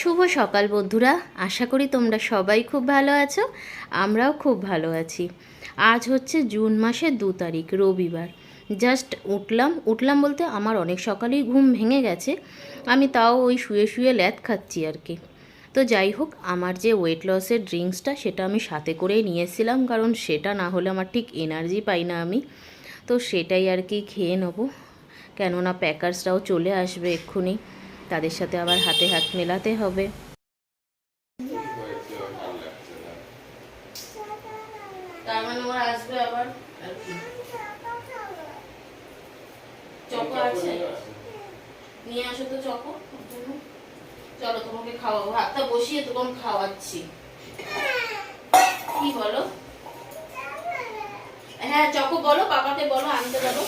শুভ সকাল বন্ধুরা। আশা করি তোমরা সবাই খুব ভালো আছো, আমরাও খুব ভালো আছি। আজ হচ্ছে জুন মাসের দু তারিখ, রবিবার। জাস্ট উঠলাম। উঠলাম বলতে আমার অনেক সকালেই ঘুম ভেঙে গেছে। আমি তাও ওই শুয়ে শুয়ে ল্যাদ খাচ্ছি আর কি। তো যাই হোক, আমার যে ওয়েট লসের ড্রিঙ্কসটা সেটা আমি সাথে করেই নিয়েছিলাম, কারণ সেটা না হলে আমার ঠিক এনার্জি পাই না আমি। তো সেটাই আর কি খেয়ে নেব। কেননা প্যাকার্সরাও চলে আসবে এক্ষুনি। তাদের সাথে আবার হাতে হাত মেলাতে হবে। মানে আছে? নিয়ে আসো তো চলো তোমাকে খাওয়াবো। বসিয়ে খাওয়াচ্ছি। কি বলো? হ্যাঁ চকো বলো বাবাকে বলো আনতে বলো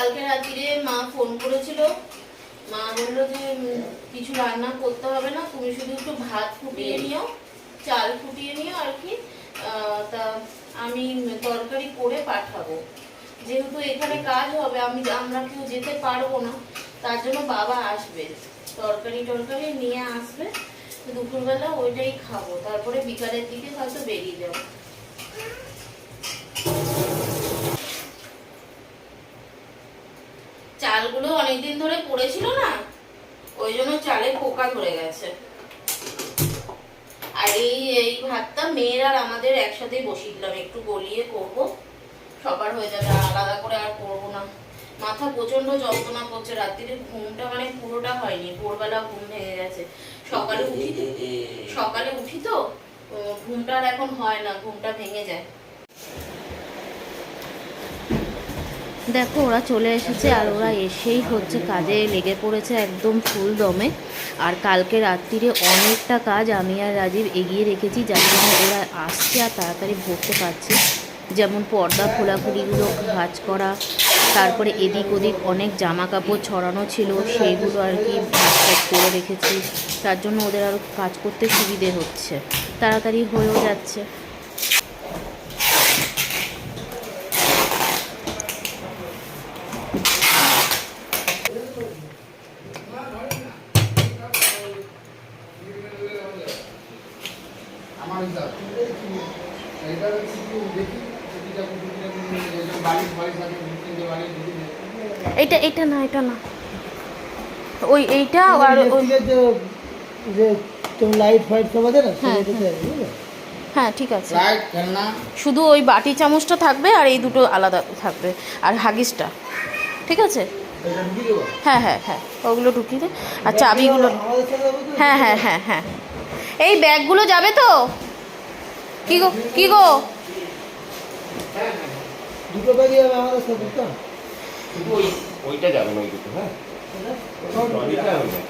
কালকে রাত্রিরে মা ফোন করেছিল। মা বলল যে কিছু রান্না করতে হবে না তুমি শুধু একটু ভাত ফুটিয়ে নিও চাল ফুটিয়ে নিও আর কি তা আমি তরকারি করে পাঠাবো। যেহেতু এখানে কাজ হবে আমি আমরা কেউ যেতে পারব না তার জন্য বাবা আসবে। তরকারি টরকারি নিয়ে আসবে দুপুরবেলা ওইটাই খাব তারপরে বিকালের দিকে হয়তো বেরিয়ে যাব। চালগুলো অনেকদিন ধরে পড়েছিল না, ওই জন্য চালে পোকা ধরে গেছে। আর এই এই ভাতটা মেয়ের আর আমাদের একসাথেই বসিয়ে দিলাম একটু গলিয়ে করব, সবার হয়ে যাবে আলাদা করে আর করব না। মাথা প্রচণ্ড যন্ত্রণা করছে, রাত্রিরে ঘুমটা মানে পুরোটা হয়নি, ভোরবেলা ঘুম ভেঙে গেছে। সকালে উঠি সকালে উঠি তো ঘুমটা আর এখন হয় না, ঘুমটা ভেঙে যায়। দেখো, ওরা চলে এসেছে আর ওরা এসেই হচ্ছে কাজে লেগে পড়েছে একদম ফুল দমে। আর কালকে রাত্রিরে অনেকটা কাজ আমি আর রাজীব এগিয়ে রেখেছি যার জন্য ওরা আসছে আর তাড়াতাড়ি ভরতে পারছে। যেমন পর্দা, খোলাখুলিগুলো, ভাঁজ করা, তারপরে এদিক ওদিক অনেক জামা কাপড় ছড়ানো ছিল সেইগুলো আর কি ভাঁজ টাজ করে রেখেছি। তার জন্য ওদের আরও কাজ করতে সুবিধে হচ্ছে। তাড়াতাড়ি হয়েও যাচ্ছে আমার হিসাব এটা একটু দেখি ছবিটা ছবিটা বালিশ বালিশ আছে দু তিনটে বালিশ ঢুকে দেয়। এটা এটা না এটা না। ওই এইটা আর ওই যে যে তুমি লাইট ফাইট সব আছে না হ্যাঁ, বুঝলে? হ্যাঁ ঠিক আছে। শুধু ওই বাটি চামচটা থাকবে আর এই দুটো আলাদা থাকবে আর হাগিসটা। ঠিক আছে? হ্যাঁ হ্যাঁ হ্যাঁ ওগুলো ঢুকিয়ে দে। আর চাবিগুলো যাবে তো? হ্যাঁ হ্যাঁ হ্যাঁ হ্যাঁ। এই ব্যাগগুলো যাবে তো? কি গো কি গো? দুটো ব্যাগই আমাদের সাথে তো শুধু ওই ওইটা যাবে না ওই দুটো হ্যাঁ? ট্রলিটা হবে। না।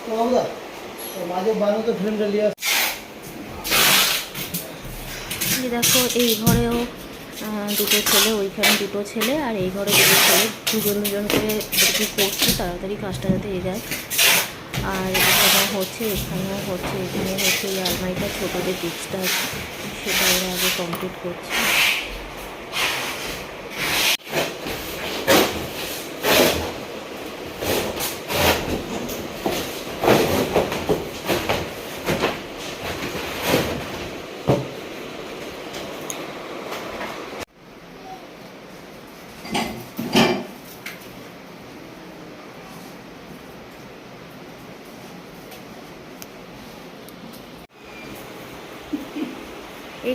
তো বাবুদা তো মাঝে বানো তো ফ্রেমটা নিয়ে দেখো এই ঘরেও আহ, দুটো ছেলে ওইখানে দুটো ছেলে আর এই ঘরে দুটো ছেলে। দুজন দুজন করে দেখি করছে তাড়াতাড়ি কাজটা যাতে এ যায় আর এখানেও হচ্ছে এখানেও হচ্ছে এখানে হচ্ছে এই আলমারিটা ছোটো যে পিচটা আছে সেটা ওরা আগে কমপ্লিট করছে।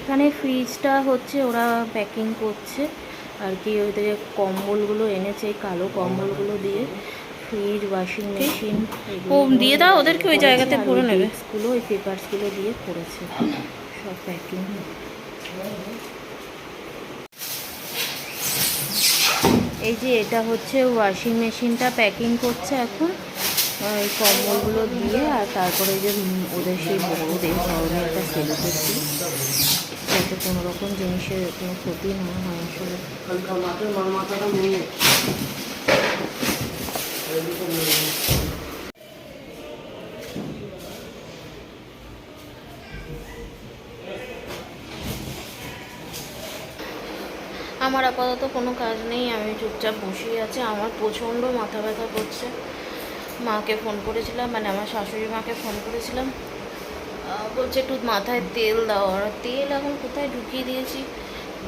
এখানে ফ্রিজটা হচ্ছে ওরা প্যাকিং করছে। আর কি ওদের কম্বলগুলো এনেছে কালো কম্বলগুলো দিয়ে। ফ্রিজ ওয়াশিং মেশিন ও দিয়ে দাও ওদেরকে ওই জায়গাতে ভরে নেবে। ওই পেপারসগুলো দিয়ে করেছে। সব প্যাকিং এই যে এটা হচ্ছে ওয়াশিং মেশিনটা প্যাকিং করছে এখন। এই কম্বলগুলো দিয়ে আর তারপরে যে ওদের সেই বড়দের ধরনের একটা সেলিব্রেট যাতে কোনো রকম জিনিসের কোনো ক্ষতি না হয় আসলে। আমার আপাতত কোনো কাজ নেই, আমি চুপচাপ বসেই আছি, আমার প্রচণ্ড মাথা ব্যথা করছে। মাকে ফোন করেছিলাম মানে আমার শাশুড়ি মাকে ফোন করেছিলাম। বলছে একটু মাথায় তেল দাও, আর তেল এখন কোথায় ঢুকিয়ে দিয়েছি?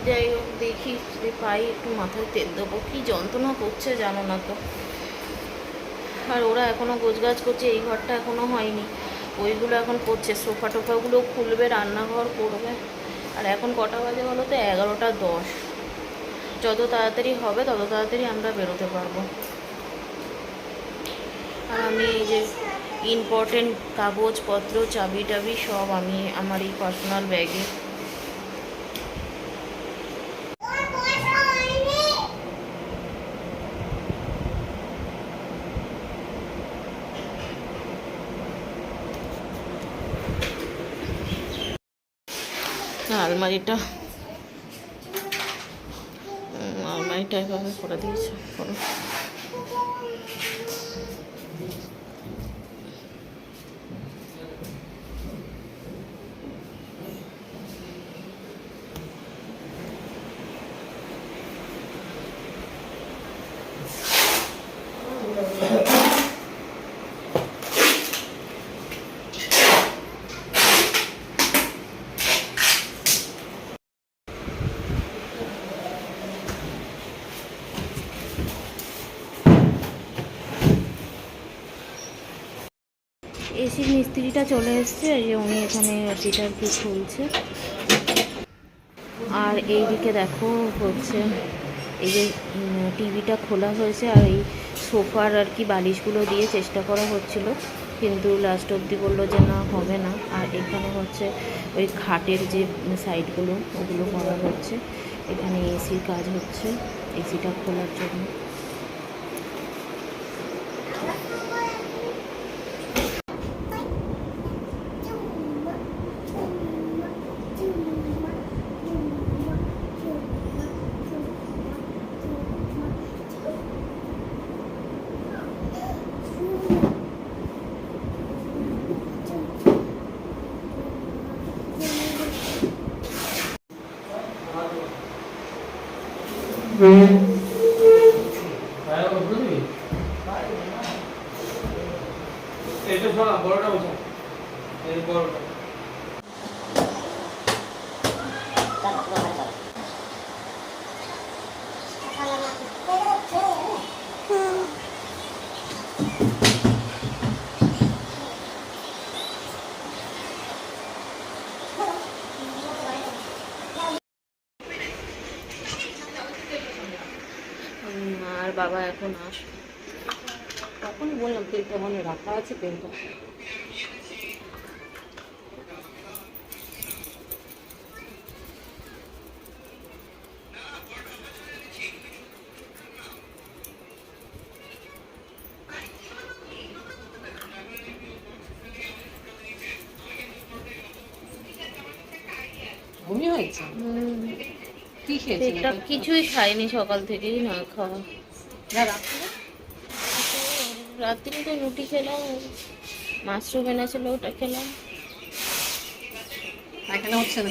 যাই হোক, দেখি যদি পাই, একটু মাথায় তেল দেবো। কী যন্ত্রণা করছে জানো না তো। আর ওরা এখনও গোছগাছ করছে, এই ঘরটা এখনও হয়নি। ওইগুলো এখন করছে, সোফা টোফাগুলো খুলবে, রান্নাঘর করবে। আর এখন কটা বাজে বলো তো? এগারোটা দশ। যত তাড়াতাড়ি হবে, তত তাড়াতাড়ি আমরা বেরোতে পারব। আর আমি এই যে ইম্পর্টেন্ট কাগজপত্র চাবি টাবি সব আমি আমার এই পার্সোনাল ব্যাগে আলমারিটা। আলমারিটা এভাবে করে দিয়েছে। এসির মিস্ত্রিটা চলে এসছে, এই যে উনি এখানে এসিটা কি খুলছে। আর এইদিকে দেখো হচ্ছে, এই যে টিভিটা খোলা হয়েছে আর এই সোফার আর কি বালিশগুলো দিয়ে চেষ্টা করা হচ্ছিল, কিন্তু লাস্ট অবধি বলল যে না, হবে না। আর এখানে হচ্ছে ওই খাটের যে সাইডগুলো ওগুলো করা হচ্ছে। এখানে এসির কাজ হচ্ছে এসিটা খোলার জন্য। এটা এখন আস তখন বললাম তেলটা মানে রাখা আছে তেলটা হয়েছে? কি কিছুই খাইনি সকাল থেকেই না খাওয়া। রাত্রে? রাত্রি তো রুটি খেলাম মাশরুম এনেছিল ওটা খেলাম। পায়খানা হচ্ছে না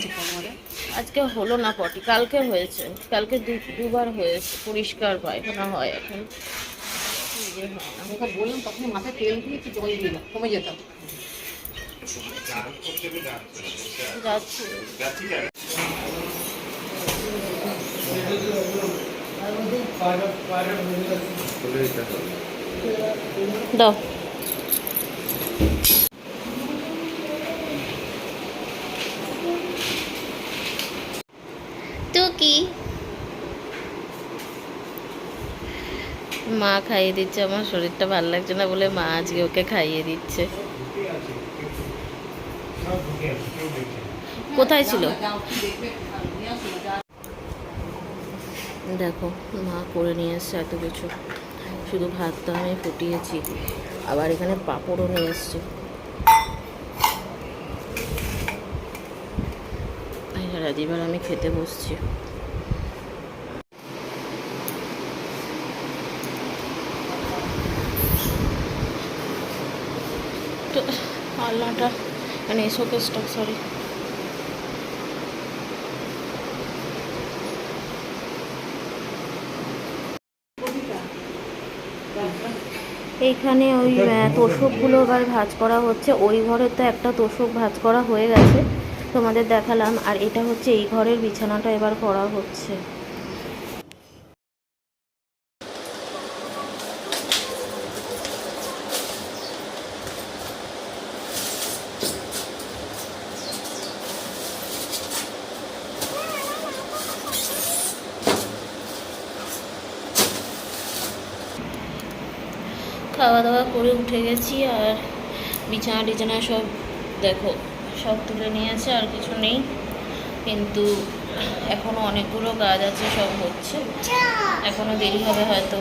আজকে হলো না পটি কালকে হয়েছে। কালকে দু দুবার হয়েছে পরিষ্কার পায়খানা হয় এখন। বললাম তখন মাথায় তেল দিয়ে একটু জল দিলাম কমে যেতাম যাচ্ছে পায়রা পায়রা ভেঙে যাচ্ছে দাও। কি মা খাইয়ে দিচ্ছে, আমার শরীরটা ভালো লাগছে না বলে মা আজকে ওকে খাইয়ে দিচ্ছে। কোথায় ছিল যাও কি দেখবে নিয়ে আসো না, যা দেখো, মা করে নিয়ে এসছে এত কিছু। শুধু ভাতটা আমি ফুটিয়েছি। আবার এখানে পাঁপড়ও নিয়ে এসছে। এবার আমি খেতে বসছি। তো, আলনাটা মানে শোকেসটা সরি এইখানে ওই তোষকগুলো এবার ভাজ করা হচ্ছে। ওই ঘরে তো একটা তোষক ভাজ করা হয়ে গেছে। তোমাদের দেখালাম। আর এটা হচ্ছে এই ঘরের বিছানাটা এবার করা হচ্ছে খাওয়া দাওয়া উঠে গেছি আর বিছানা টিছানা সব দেখো সব তুলে নিয়েছে আর কিছু নেই। কিন্তু এখনও অনেকগুলো কাজ আছে সব হচ্ছে। এখনও দেরি হবে হয়তো।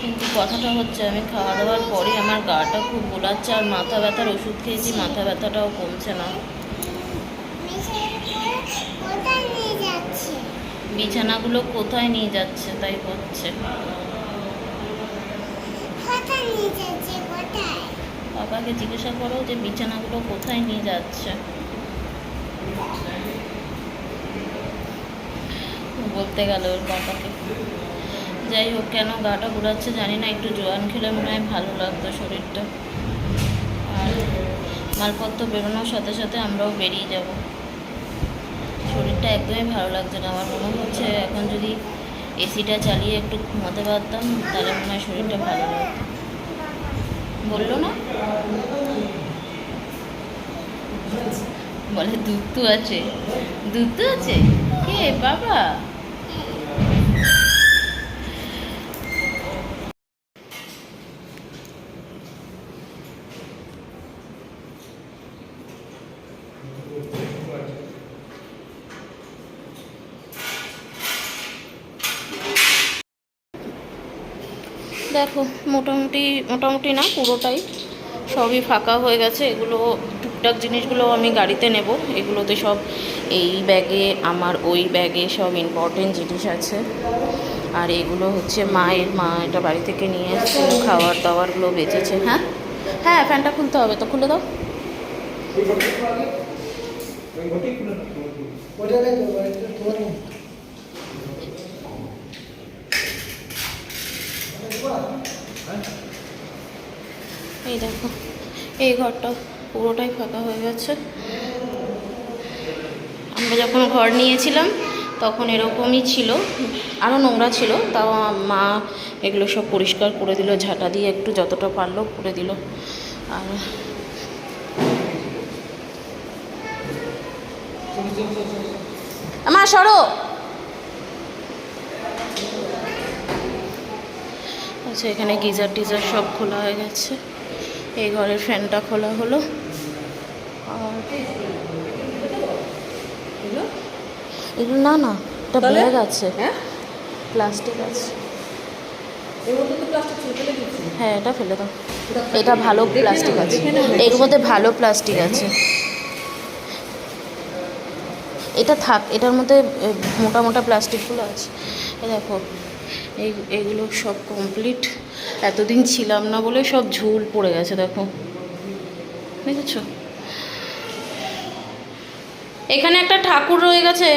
কিন্তু কথাটা হচ্ছে আমি খাওয়া দাওয়ার পরে আমার গাটা খুব গোলাচ্ছে আর মাথা ব্যথার ওষুধ খেয়েছি মাথা ব্যথাটাও কমছে না। বিছানাগুলো কোথায় নিয়ে যাচ্ছে তাই হচ্ছে কোথায় নিয়ে যাচ্ছে কোথায় বাবাকে জিজ্ঞাসা করো যে বিছানাগুলো কোথায় নিয়ে যাচ্ছে। বলতে গেল ওর বাবাকে। যাই হোক, কেন গাটা ঘুরাচ্ছে জানি না, একটু জোয়ান খেলে মনে হয় ভালো লাগতো শরীরটা। আর মালপত্র বেরোনোর সাথে সাথে আমরাও বেরিয়ে যাব। শরীরটা একদমই ভালো লাগছে না, আমার মনে হচ্ছে এখন যদি এসিটা চালিয়ে একটু ঘুমাতে পারতাম, তাহলে মনে হয় শরীরটা ভালো লাগতো। বলল না? বলে দুধ তো আছে। দুধ তো আছে? কে বাবা? দেখো, মোটামুটি মোটামুটি না, পুরোটাই সবই ফাঁকা হয়ে গেছে। এগুলো, টুকটাক জিনিসগুলো আমি গাড়িতে নেব। এগুলোতে সব এই ব্যাগে, আমার ওই ব্যাগে সব ইম্পর্টেন্ট জিনিস আছে। আর এগুলো হচ্ছে মায়ের, মা এটা বাড়ি থেকে নিয়ে এসেছে। খাবার দাবারগুলো বেঁচেছে। হ্যাঁ? হ্যাঁ ফ্যানটা খুলতে হবে তো, খুলে দাও। ওটা নেই তো বাড়িতে তোমার নেই এই দেখো, এই ঘরটা পুরোটাই ফাঁকা হয়ে গেছে। আমরা যখন ঘর নিয়েছিলাম, তখন এরকমই ছিল। আরও নোংরা ছিল, তাও মা এগুলো সব পরিষ্কার করে দিল, ঝাঁটা দিয়ে একটু যতটা পারল করে দিল। আর আমার সরো! আচ্ছা এখানে গিজার টিজার সব খোলা হয়ে গেছে। এই ঘরের ফ্যানটা খোলা হলো। আর এগুলো না না এটা ব্যাগ আছে। হ্যাঁ? প্লাস্টিক আছে। হ্যাঁ এটা ফেলে দাও। এটা ভালো প্লাস্টিক আছে। এর মধ্যে ভালো প্লাস্টিক আছে। এটা থাক এটার মধ্যে মোটা মোটা প্লাস্টিকগুলো আছে। দেখো এগুলো সব কমপ্লিট এতদিন ছিলাম না বলে সব ঝুল পড়ে গেছে, দেখো। দেখেছ? এখানে একটা ঠাকুর রয়ে গেছে।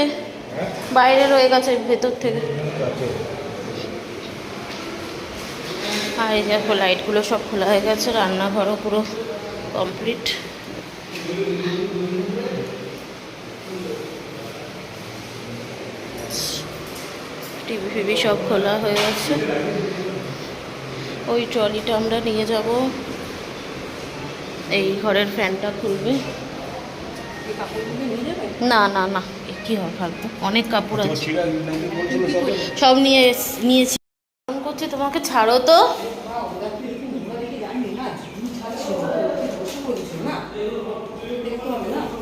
বাইরে রয়ে গেছে ভেতর থেকে। আর এই দেখো লাইটগুলো সব খোলা হয়ে গেছে, রান্নাঘরও পুরো কমপ্লিট টিভি ফিভি সব খোলা হয়ে গেছে ওই ট্রলিটা আমরা নিয়ে যাব। এই ঘরের ফ্যানটা খুলবে। না না না, কি হয় ফালতু অনেক কাপড় আছে। সব নিয়ে নিয়েছি। ফোন করছি তোমাকে, ছাড়ো তো।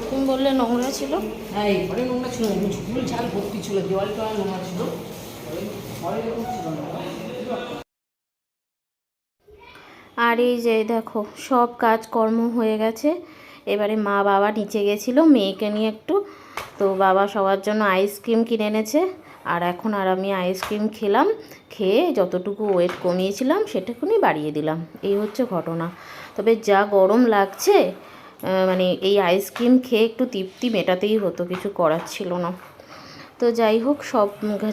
তুমি বললে নোংরা ছিল? হ্যাঁ এই ঘরে নোংরা ছিল ঝুল ভর্তি ছিল দেওয়াল টোয়াল নোংরা ছিল ঘরে এরকম ছিল না আর এই যে দেখো, সব কাজকর্ম হয়ে গেছে। এবারে মা বাবা নিচে গেছিল, মেয়েকে নিয়ে একটু। তো বাবা সবার জন্য আইসক্রিম কিনে এনেছে। আর এখন আর আমি আইসক্রিম খেলাম, খেয়ে যতটুকু ওয়েট কমিয়েছিলাম, সেটুকুনি বাড়িয়ে দিলাম। এই হচ্ছে ঘটনা। তবে যা গরম লাগছে মানে এই আইসক্রিম খেয়ে একটু তৃপ্তি মেটাতেই হতো, কিছু করার ছিল না। তো যাই হোক, সব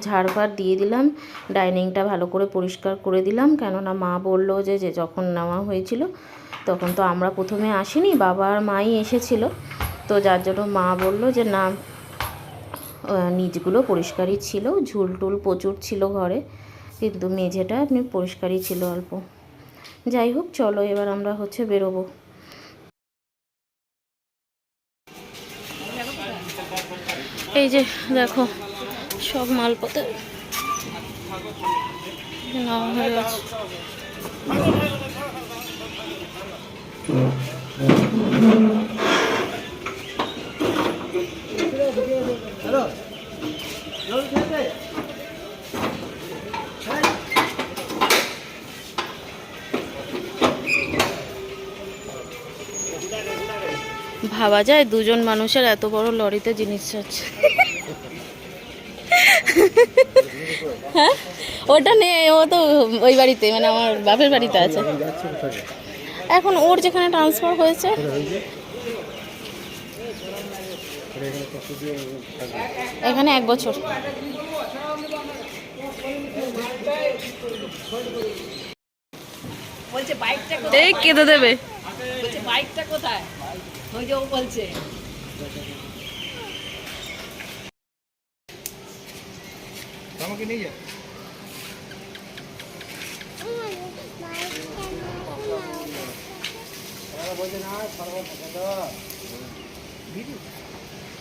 ঝাড়ফাড় দিয়ে দিলাম। ডাইনিংটা ভালো করে পরিষ্কার করে দিলাম। কেননা মা বলল যে যে যখন নেওয়া হয়েছিল, তখন তো আমরা প্রথমে আসিনি, বাবা আর মাই এসেছিল। তো যার জন্য মা বলল যে, না নিচগুলো পরিষ্কারই ছিল ঝুল টুল প্রচুর ছিল ঘরে, কিন্তু মেঝেটা এমনি পরিষ্কারই ছিল অল্প। যাই হোক, চলো এবার আমরা হচ্ছে বেরোবো। এই যে দেখো সব মালপত্র। নেওয়া হয়ে গেছে। ভাবা যায় দুজন মানুষের এত বড় লরিতে জিনিস যাচ্ছে। হ্যাঁ? ওটা নে ও তো ওই বাড়িতে মানে আমার বাপের বাড়িতে আছে। এখন ওর যেখানে ট্রান্সফার হয়েছে এখানে এক বছর। বলছে বাইকটা কেঁদে দেবে। বলছে বাইকটা কোথায়? ওই যে ও বলছে। আমাকে নিয়ে যা।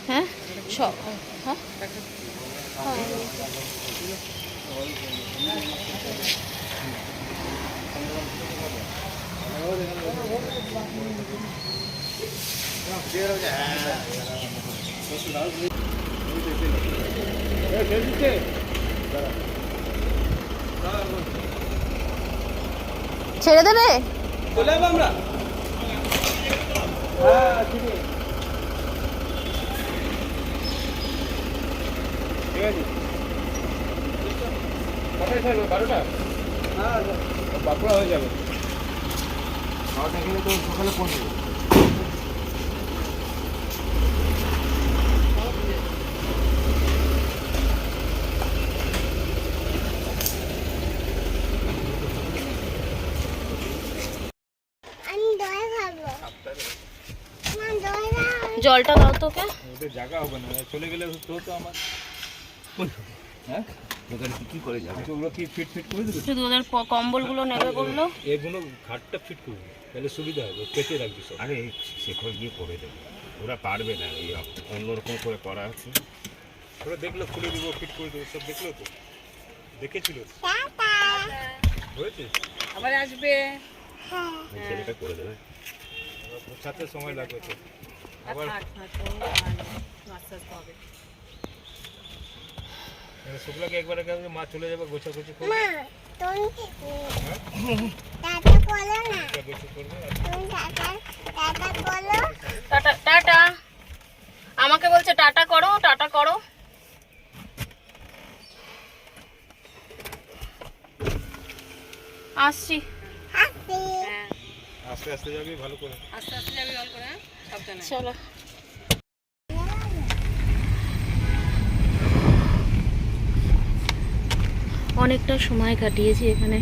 হ্যাঁ? সব হ্যাঁ? ছেড়ে দেবে? চলে যাব আমরা। ঠিক আছে। কটায় ছাড়বে বারোটা হ্যাঁ বাঁকুড়া হয়ে যাবে। বারোটা গেলে তো সকালে পৌঁছে যাবে আমি দই খাব আমার দই দাও জলটা দাও তোকে। ওদের জায়গা হবে না চলে গেলে তো তো আমার। হ্যাঁ? কি কি করে যাবে? আচ্ছা, ওগুলো কি ফিট ফিট করে দেবে? শুধু ওদের কম্বলগুলো নেবে বলল। এগুলো ঘাটটা ফিট করবে তাহলে সুবিধা হবে পেটে রাখবি সব। আরে শেখর গিয়ে করে দেবে। ওরা পারবে না এই অন্যরকম করে করা আছে। ওরা দেখল খুলে দিব ফিট করে দেবো সব দেখল তো? দেখেছিল? হয়েছে? আবার আসবে। ওই ছেলেটা করে দেবে। সাথে সময় লাগবে তো। আবার থাক, থাক, কোনো ব্যাপার না। আস্তে আস্তে হবে। শুক্লাকে একবার আগে মা চলে যাবে গোছাগুছি করবে? মা তুমি টাটা বলো না। গোছাগুছি করবে তুমি টাটা টাটা বলো। Tata tata. আমাকে বলছে টাটা করো টাটা করো। আসছি। হ্যাঁ, আস্তে আস্তে যাবি ভালো করে। আস্তে আস্তে যাবি অল্প করে হ্যাঁ? চলো। অনেকটা সময় কাটিয়েছি এখানে।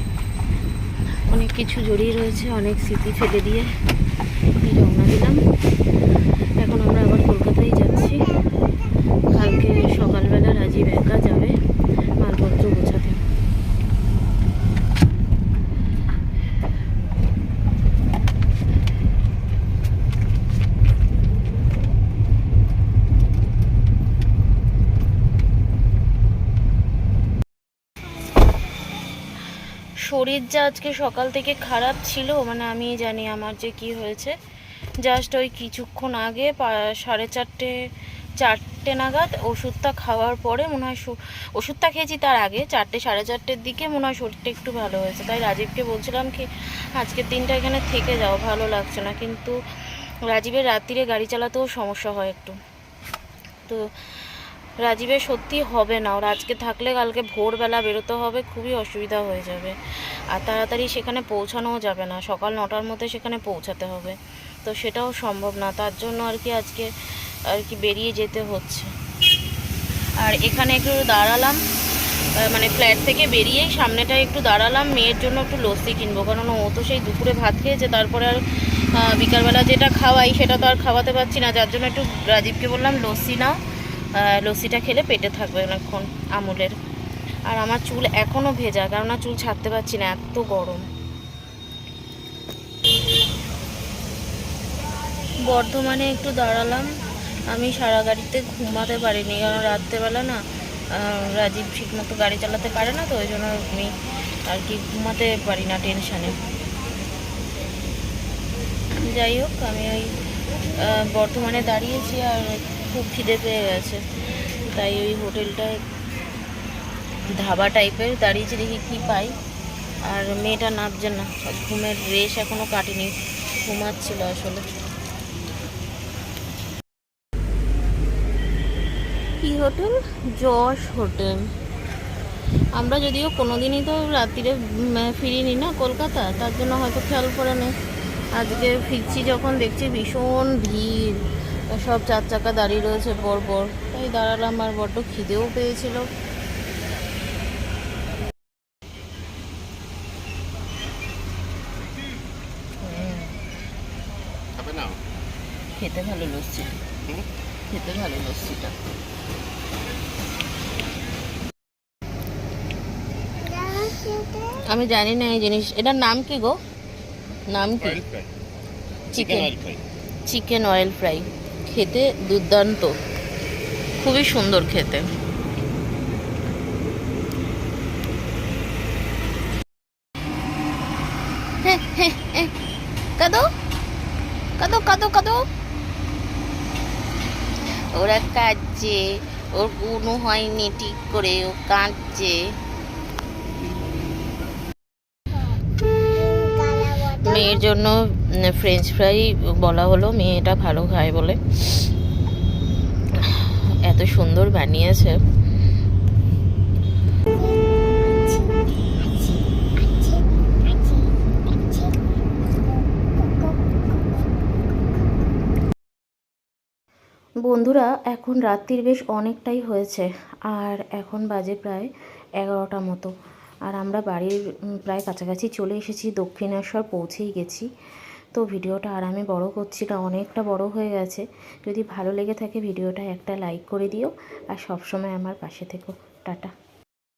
অনেক কিছু জড়িয়ে রয়েছে, অনেক স্মৃতি ফেলে দিয়ে রওনা দিলাম। এখন আমরা আবার কলকাতায় যাচ্ছি। কালকে সকালবেলা রাজীব একা যাবে, মালপত্র শরীর যা আজকে সকাল থেকে খারাপ ছিল মানে আমি জানি আমার যে কি হয়েছে। জাস্ট ওই কিছুক্ষণ আগে সাড়ে চারটে চারটে নাগাদ ওষুধটা খাওয়ার পরে মনে হয় ওষুধটা খেয়েছি তার আগে, চারটে, সাড়ে চারটের দিকে মনে হয় শরীরটা একটু ভালো হয়েছে। তাই রাজীবকে বলছিলাম কি, আজকের দিনটা এখানে থেকে যাও, ভালো লাগছে না। কিন্তু রাজীবের রাত্রিরে গাড়ি চালাতেও সমস্যা হয় একটু। তো রাজীবের সত্যি হবে না। ওর আজকে থাকলে কালকে ভোরবেলা বেরোতে হবে, খুবই অসুবিধা হয়ে যাবে। আর তাড়াতাড়ি সেখানে পৌঁছানোও যাবে না। সকাল নটার মধ্যে সেখানে পৌঁছাতে হবে। তো সেটাও সম্ভব না। তার জন্য আর কি আজকে আর কি বেরিয়ে যেতে হচ্ছে। আর এখানে একটু দাঁড়ালাম। মানে ফ্ল্যাট থেকে বেরিয়েই সামনেটায় একটু দাঁড়ালাম। মেয়ের জন্য একটু লস্যি কিনবো। কারণ ও তো সেই দুপুরে ভাত খেয়েছে। তারপরে আর বিকালবেলা যেটা খাওয়াই সেটা তো আর খাওয়াতে পারছি না। যার জন্য একটু রাজীবকে বললাম, লস্যি নাও। লস্যিটা খেলে পেটে থাকবে অনেকক্ষণ আমুলের। আর আমার চুল এখনও ভেজা, কারণ না চুল ছাড়তে পারছি না, এত গরম। বর্ধমানে একটু দাঁড়ালাম। আমি সারা গাড়িতে ঘুমাতে পারিনি, কারণ রাত্রেবেলা না রাজীব ঠিক মতো গাড়ি চালাতে পারে না, তো ওই জন্য আমি আর কি ঘুমাতে পারি না টেনশানে। যাই হোক, আমি ওই বর্ধমানে দাঁড়িয়েছি আর খুব খিদে পেয়ে গেছে। তাই ওই হোটেলটায় ধাবা টাইপের দাঁড়িয়েছি, দেখি কী পাই। আর মেয়েটা নাচছে না ঘুমের রেশ এখনও কাটেনি, ঘুমাচ্ছিল আসলে। কি হোটেল? যশ হোটেল। আমরা যদিও কোনোদিনই তো রাত্রিরে ফিরিনি না কলকাতা, তার জন্য হয়তো খেয়াল করে নেই। আজকে ফিরছি যখন দেখছি ভীষণ ভিড়। সব চার চাকা দাঁড়িয়ে রয়েছে পর পর। তাই দাঁড়ালাম আর বড্ড খিদেও পেয়েছিল। খেতে ভালো লস্যি। খেতে ভালো লস্যিটা। আমি জানি না এই জিনিস এটার নাম কি গো? নাম কি? চিকেন চিকেন অয়েল ফ্রাই খেতে দুর্দান্ত। খুবই সুন্দর খেতে। কাদো কাদো কাদো কাদো। ওরা কাঁদছে, ওর কোনো হয়নি ঠিক করে, ও কাঁদছে। মেয়ের জন্য ফ্রেঞ্চ ফ্রাই বলা হলো, মেয়েটা ভালো খায় বলে। এত সুন্দর বানিয়েছে। বন্ধুরা, এখন রাত্রির বেশ অনেকটাই হয়েছে, আর এখন বাজে প্রায় এগারোটা মতো। আর আমরা বাড়ির প্রায় কাছাকাছি চলে এসেছি, দক্ষিণেশ্বর পৌঁছেই গেছি। তো ভিডিওটা আর আমি বড় করছি না, অনেকটা বড় হয়ে গেছে। যদি ভালো লেগে থাকে ভিডিওটা একটা লাইক করে দিও, আর সবসময় আমার পাশে থেকো। টাটা।